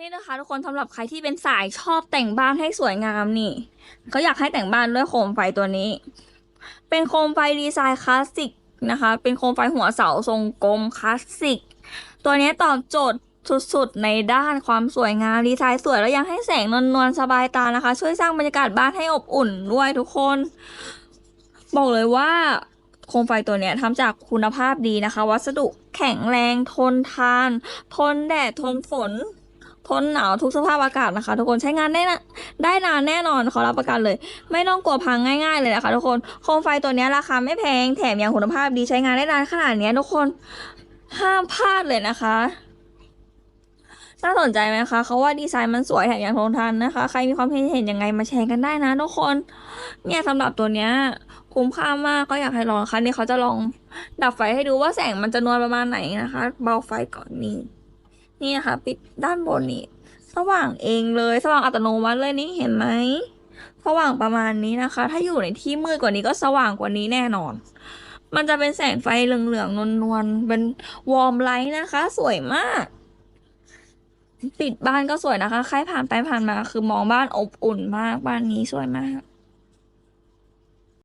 นี่นะคะทุกคนสำหรับใครที่เป็นสายชอบแต่งบ้านให้สวยงามนี่เขาอยากให้แต่งบ้านด้วยโคมไฟตัวนี้ เป็นโคมไฟดีไซน์คลาสสิกนะคะ เป็นโคมไฟหัวเสาทรงกลมคลาสสิก ตัวนี้ตอบโจทย์สุดๆ ในด้านความสวยงามดีไซน์สวยแล้วยังให้แสงนวลๆสบายตานะคะ ช่วยสร้างบรรยากาศบ้านให้อบอุ่นด้วยทุกคน บอกเลยว่าโคมไฟตัวเนี้ยทำจากคุณภาพดีนะคะ วัสดุแข็งแรงทนทาน ทนแดดทนฝน ทนหนาวทุกสภาพอากาศนะคะ ทุกคนใช้งานได้นะได้นานแน่นอนขอรับประกันเลย ไม่ต้องกลัวพังง่าย ๆเลยนะคะ ทุกคนโคมไฟตัวนี้ราคาไม่แพงแถมยังคุณภาพดีใช้งานได้นานขนาดนี้ทุกคนห้ามพลาดเลยนะคะน่าสนใจไหมคะเขาว่าดีไซน์มันสวยแถมยังทนทานนะคะ ใครมีความเห็นยังไงมาแชร์กันได้นะทุกคน เนี่ยสำหรับตัวเนี้ยคุ้มค่ามากก็อยากให้ลองนะคะนี่เขาจะลองดับไฟให้ดูว่าแสงมันจะนวลประมาณไหนนะคะ เบาไฟก่อนนี่ นี่นะคะ ปิดด้านบนนี่สว่างเองเลย สว่างอัตโนมัติเลยนี่เห็นไหมสว่างประมาณนี้นะคะ ถ้าอยู่ในที่มืดกว่านี้ก็สว่างกว่านี้แน่นอน มันจะเป็นแสงไฟเหลืองๆนวลๆเป็นวอร์มไลท์นะคะ สวยมากติดบ้านก็สวยนะคะ ใครผ่านไปผ่านมาคือมองบ้านอบอุ่นมากบ้านนี้สวยมาก